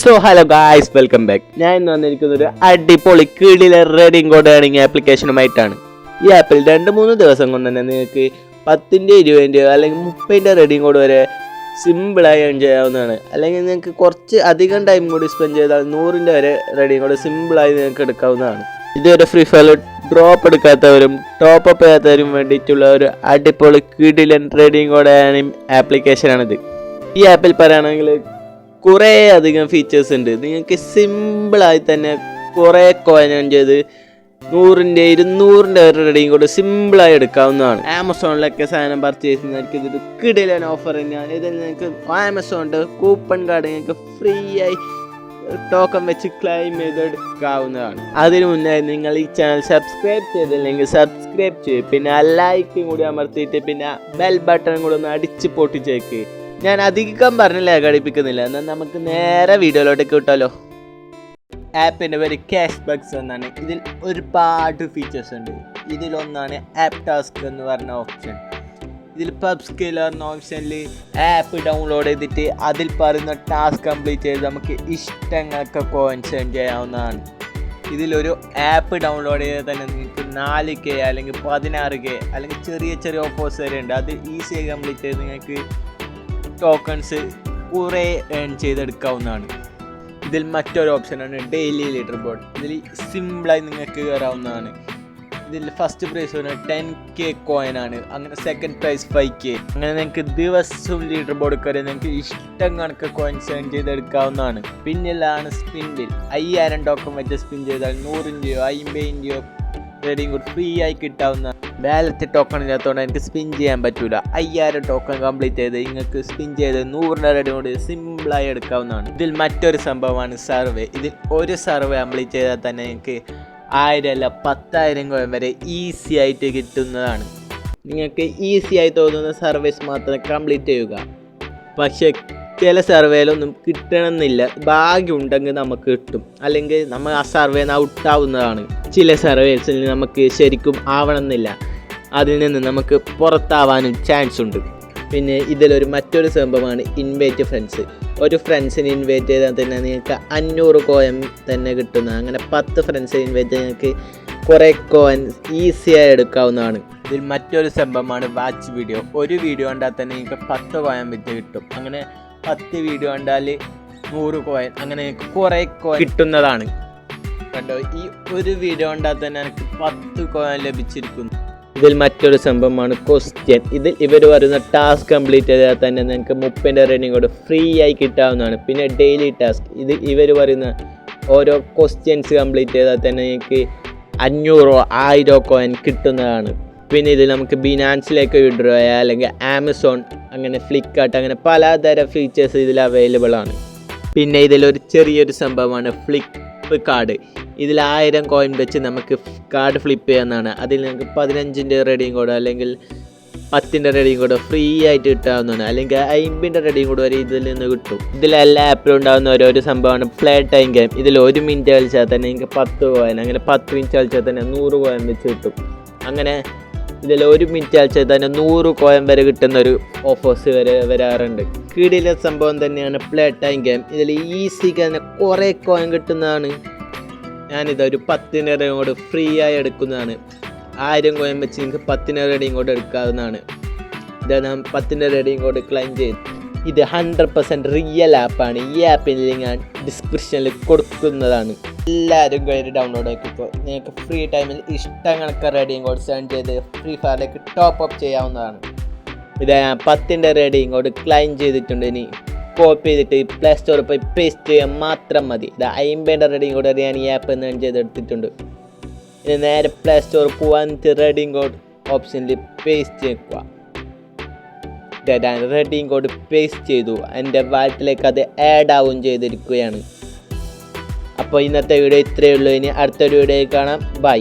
So hello guys welcome back ഞാൻ ഇന്ന് വന്നിരിക്കുന്ന ഒരു അടിപൊളി കീഴിലെ റെഡിങ് കോഡ് ഏണിംഗ് ആപ്ലിക്കേഷനുമായിട്ടാണ് ഈ ആപ്പിൽ രണ്ട് മൂന്ന് ദിവസം കൊണ്ട് തന്നെ നിങ്ങൾക്ക് പത്തിന്റെ ഇരുപതിന്റെയോ അല്ലെങ്കിൽ മുപ്പതിന്റെ റെഡിങ് കോഡ് വരെ സിമ്പിളായി ഏൺ ചെയ്യാവുന്നതാണ്. അല്ലെങ്കിൽ നിങ്ങൾക്ക് കുറച്ച് അധികം ടൈം കൂടി സ്പെൻഡ് ചെയ്താൽ നൂറിന്റെ വരെ റെഡിങ് കോഡ് സിമ്പിളായി നിങ്ങൾക്ക് എടുക്കാവുന്നതാണ്. ഇതുവരെ ഫ്രീ ഫയർ ഡ്രോപ്പ് എടുക്കാത്തവരും ടോപ്പ് അപ്പ് ചെയ്യാത്തവരും വേണ്ടിയിട്ടുള്ള ഒരു അടിപൊളി കീഴിലൻ റെഡിങ് കോഡ് ഏണിംഗ് ആപ്ലിക്കേഷനാണിത് ഈ ആപ്പിൽ പറയുകയാണെങ്കിൽ കുറേ അധികം ഫീച്ചേഴ്സ് ഉണ്ട്. നിങ്ങൾക്ക് സിമ്പിളായി തന്നെ കുറേ കോയിൻ ഏൺ ചെയ്ത് നൂറിന്റെ ഇരുന്നൂറിന്റെ ഒരു റെഡിയും കൂടെ സിമ്പിളായി എടുക്കാവുന്നതാണ്. ആമസോണിലൊക്കെ സാധനം പർച്ചേസ് ചെയ്യുന്നവർക്ക് ഇതൊരു കിടിലൻ ഓഫർ തന്നെയാണ്. ഇതിൽ നിങ്ങൾക്ക് ആമസോണിന്റെ കൂപ്പൺ കാർഡ് നിങ്ങൾക്ക് ഫ്രീ ആയി ടോക്കൺ വെച്ച് ക്ലെയിം ചെയ്തെടുക്കാവുന്നതാണ്. അതിനു മുന്നേ നിങ്ങൾ ഈ ചാനൽ സബ്സ്ക്രൈബ് ചെയ്തില്ലെങ്കിൽ സബ്സ്ക്രൈബ് ചെയ്യും. പിന്നെ ആ ലൈക്കും കൂടി അമർത്തിയിട്ട് പിന്നെ ബെൽ ബട്ടൺ കൂടി ഒന്ന് അടിച്ച് പൊട്ടിച്ചേക്ക്. ഞാൻ അധികം പറഞ്ഞില്ല ഘടിപ്പിക്കുന്നില്ല. എന്നാൽ നമുക്ക് നേരെ വീഡിയോയിലോട്ടേക്ക് കിട്ടാലോ ആപ്പിന്റെ പേര് ക്യാഷ് ബക്സ് എന്നാണ്. ഇതിൽ ഒരുപാട് ഫീച്ചേഴ്സ് ഉണ്ട്. ഇതിലൊന്നാണ് ആപ്പ് ടാസ്ക് എന്ന് പറഞ്ഞ ഓപ്ഷൻ ഇതിൽ പബ് സ്കിൽ എന്ന ഓപ്ഷനിൽ ആപ്പ് ഡൗൺലോഡ് ചെയ്തിട്ട് അതിൽ പറയുന്ന ടാസ്ക് കംപ്ലീറ്റ് ചെയ്ത് നമുക്ക് ഇഷ്ടങ്ങളൊക്കെ കോയിൻസ് ഏൺ ചെയ്യാവുന്നതാണ്. ഇതിലൊരു ആപ്പ് ഡൗൺലോഡ് ചെയ്താൽ തന്നെ നിങ്ങൾക്ക് നാല് കെ അല്ലെങ്കിൽ പതിനാറ് കെ അല്ലെങ്കിൽ ചെറിയ ചെറിയ ഓഫേഴ്സ് വരെ ഉണ്ട്. അത് ഈസിയായി കംപ്ലീറ്റ് ചെയ്ത് നിങ്ങൾക്ക് ടോക്കൺസ് കുറേ ഏൺ ചെയ്തെടുക്കാവുന്നതാണ്. ഇതിൽ മറ്റൊരു ഓപ്ഷനാണ് ഡെയിലി ലീഡർ ബോർഡ് ഇതിൽ സിമ്പിളായി നിങ്ങൾക്ക് കയറാവുന്നതാണ് ഇതിൽ ഫസ്റ്റ് പ്രൈസ് വരുന്നത് ടെൻ കെ കോയിൻ ആണ്. അങ്ങനെ സെക്കൻഡ് പ്രൈസ് ഫൈവ് കെ അങ്ങനെ നിങ്ങൾക്ക് ദിവസവും ലീഡർ ബോർഡ് കയറി നിങ്ങൾക്ക് ഇഷ്ടം കണക്ക് കോയിൻസ് ഏൺ ചെയ്തെടുക്കാവുന്നതാണ്. പിന്നിലാണ് സ്പിൻ ബിൽ അയ്യായിരം ടോക്കൺ വെച്ച് സ്പിൻ ചെയ്താൽ നൂറിന്റെയോ അമ്പതിന്റെയോ റെഡിയും കൂടി ഫ്രീ ആയി കിട്ടാവുന്ന ബാലറ്റ് ടോക്കൺ ഇല്ലാത്തതുകൊണ്ട് എനിക്ക് സ്പിൻ ചെയ്യാൻ പറ്റൂല. അയ്യായിരം ടോക്കൺ കംപ്ലീറ്റ് ചെയ്ത് നിങ്ങൾക്ക് സ്പിൻ ചെയ്ത് നൂറിന്റെ റെഡി കൂടി സിമ്പിളായി എടുക്കാവുന്നതാണ്. ഇതിൽ മറ്റൊരു സംഭവമാണ് സർവേ. ഇതിൽ ഒരു സർവേ കംപ്ലീറ്റ് ചെയ്താൽ തന്നെ നിങ്ങൾക്ക് ആയിരം അല്ല പത്തായിരം കോയം വരെ ഈസി ആയിട്ട് കിട്ടുന്നതാണ്. നിങ്ങൾക്ക് ഈസി ആയി തോന്നുന്ന സർവീസ് മാത്രം കംപ്ലീറ്റ് ചെയ്യുക. പക്ഷേ ചില സർവേയിലൊന്നും കിട്ടണമെന്നില്ല. ഭാഗ്യം ഉണ്ടെങ്കിൽ നമുക്ക് കിട്ടും. അല്ലെങ്കിൽ നമ്മൾ ആ സർവേ ഔട്ടാവുന്നതാണ് ചില സർവേസിൽ നമുക്ക് ശരിക്കും ആവണമെന്നില്ല. അതിൽ നിന്ന് നമുക്ക് പുറത്താവാനും ചാൻസ് ഉണ്ട്. പിന്നെ ഇതിലൊരു മറ്റൊരു സംഭവമാണ് ഇൻവൈറ്റ് ഫ്രണ്ട്സ് ഒരു ഫ്രണ്ട്സിന് ഇൻവൈറ്റ് ചെയ്താൽ തന്നെ നിങ്ങൾക്ക് അഞ്ഞൂറ് കോയം തന്നെ കിട്ടുന്ന അങ്ങനെ പത്ത് ഫ്രണ്ട്സിന് ഇൻവൈറ്റ് ചെയ്താൽ നിങ്ങൾക്ക് കുറേ കോയിൻ ഈസിയായി എടുക്കാവുന്നതാണ്. ഇതിൽ മറ്റൊരു സംഭവമാണ് വാച്ച് വീഡിയോ ഒരു വീഡിയോ കണ്ടാൽ തന്നെ നിങ്ങൾക്ക് പത്ത് കോയൻ വിറ്റ് കിട്ടും. അങ്ങനെ പത്ത് വീഡിയോ കണ്ടാൽ നൂറ് കോയിൻ അങ്ങനെ കുറെ കോയിൻ കിട്ടുന്നതാണ്. കണ്ടോ? ഈ ഒരു വീഡിയോ കണ്ടാൽ തന്നെ എനിക്ക് പത്ത് കോയിൻ ലഭിച്ചിരിക്കുന്നു. ഇതിൽ മറ്റൊരു സംഭവമാണ് ക്വസ്റ്റ്യൻ ഇതിൽ ഇവർ വരുന്ന ടാസ്ക് കംപ്ലീറ്റ് ചെയ്താൽ തന്നെ നിങ്ങൾക്ക് മുപ്പതിന്റെ റേറ്റിംഗ് കൂടെ ഫ്രീ ആയി കിട്ടാവുന്നതാണ്. പിന്നെ ഡെയിലി ടാസ്ക് ഇത് ഇവർ പറയുന്ന ഓരോ ക്വസ്റ്റ്യൻസ് കംപ്ലീറ്റ് ചെയ്താൽ തന്നെ നിങ്ങൾക്ക് അഞ്ഞൂറോ ആയിരോ കോയിൻ കിട്ടുന്നതാണ്. പിന്നെ ഇതിൽ നമുക്ക് ബിനാൻസിലേക്ക് വിഡ്രോ ചെയ്യാം അല്ലെങ്കിൽ ആമസോൺ അങ്ങനെ ഫ്ലിപ്കാർട്ട് അങ്ങനെ പലതരം ഫീച്ചേഴ്സ് ഇതിൽ അവൈലബിൾ ആണ്. പിന്നെ ഇതിലൊരു ചെറിയൊരു സംഭവമാണ് ഫ്ലിപ്പ് കാർഡ് ഇതിൽ ആയിരം കോയിൻ വെച്ച് നമുക്ക് കാർഡ് ഫ്ലിപ്പ് ചെയ്യാവുന്നതാണ്. അതിൽ നിങ്ങൾക്ക് പതിനഞ്ചിന്റെ റെഡിയും കൂടെ അല്ലെങ്കിൽ പത്തിന്റെ റെഡിയും കൂടെ ഫ്രീ ആയിട്ട് കിട്ടാവുന്നതാണ്. അല്ലെങ്കിൽ അയിമ്പിന്റെ റെഡിയും കൂടെ വരെ ഇതിൽ നിന്ന് കിട്ടും. ഇതിൽ എല്ലാ ആപ്പിലും ഉണ്ടാകുന്ന ഓരോരോ സംഭവമാണ് പ്ലേ ടൈം ഗെയിം ഇതിൽ ഒരു മിനിറ്റ് കളിച്ചാൽ തന്നെ നിങ്ങൾക്ക് പത്ത് കോയിൻ അങ്ങനെ പത്ത് മിനിറ്റ് കളിച്ചാൽ തന്നെ നൂറ് കോയിൻ വെച്ച് കിട്ടും. അങ്ങനെ ഇതിൽ ഒരു മിനിറ്റ് അയച്ചാൽ തന്നെ നൂറ് കോയം വരെ കിട്ടുന്ന ഒരു ഓഫേഴ്സ് വരെ വരാറുണ്ട്. കീടിലെ സംഭവം തന്നെയാണ് പ്ലേ ടൈം ഗെയിം ഇതിൽ ഈസിക്ക് തന്നെ കുറേ കോയം കിട്ടുന്നതാണ്. ഞാനിത് ഒരു പത്തിന്റെ റേഡിയും കൂടെ ഫ്രീ ആയി എടുക്കുന്നതാണ്. ആയിരം കോയം വെച്ച് നിങ്ങൾക്ക് പത്തിന്റെ റേഡിയും ഇങ്ങോട്ട് എടുക്കാവുന്നതാണ്. ഇത് ഞാൻ പത്തിന്റെ റേഡിയും ഇങ്ങോട്ട് ക്ലൈം ചെയ്തു. ഇത് ഹൺഡ്രഡ് പെർസെന്റ് റിയൽ ആപ്പാണ് ഈ ആപ്പിൽ ഞാൻ ഡിസ്ക്രിപ്ഷനിൽ കൊടുക്കുന്നതാണ്. എല്ലാവരും കയറി ഡൗൺലോഡ് ആക്കിക്കോ. നിങ്ങൾക്ക് ഫ്രീ ടൈമിൽ ഇഷ്ടം കണക്ക് റേഡിയും കോഡ് സെൻഡ് ചെയ്ത് ഫ്രീ ഫയറിലേക്ക് ടോപ്പ് അപ്പ് ചെയ്യാവുന്നതാണ്. ഇത് ഞാൻ പത്തിന്റെ റേഡിയും കോഡ് ക്ലൈം ചെയ്തിട്ടുണ്ട് ഇനി. കോപ്പി ചെയ്തിട്ട് പ്ലേ സ്റ്റോറിൽ പോയി പേസ്റ്റ് ചെയ്യാൻ മാത്രം മതി. ഇത് അയിമ്പേന്റെ റെഡിയും കോഡ് ഞാൻ ഈ ആപ്പ് എന്ന് ചെയ്തെടുത്തിട്ടുണ്ട്. ഇനി നേരെ പ്ലേ സ്റ്റോറിൽ പോകാൻ റെഡിയും കോഡ് ഓപ്ഷനിൽ പേസ്റ്റ് ചെയ്യുക. ഞാൻ റെഡിയും കോഡ് പേസ്റ്റ് ചെയ്തു. എന്റെ വാലറ്റിലേക്ക് അത് ആഡ് ആവുകയും ചെയ്തിരിക്കുകയാണ്. അപ്പോൾ ഇന്നത്തെ വീഡിയോ ഇത്രയേ ഉള്ളൂ. ഇനി അടുത്തൊരു വീഡിയോയിൽ കാണാം. ബൈ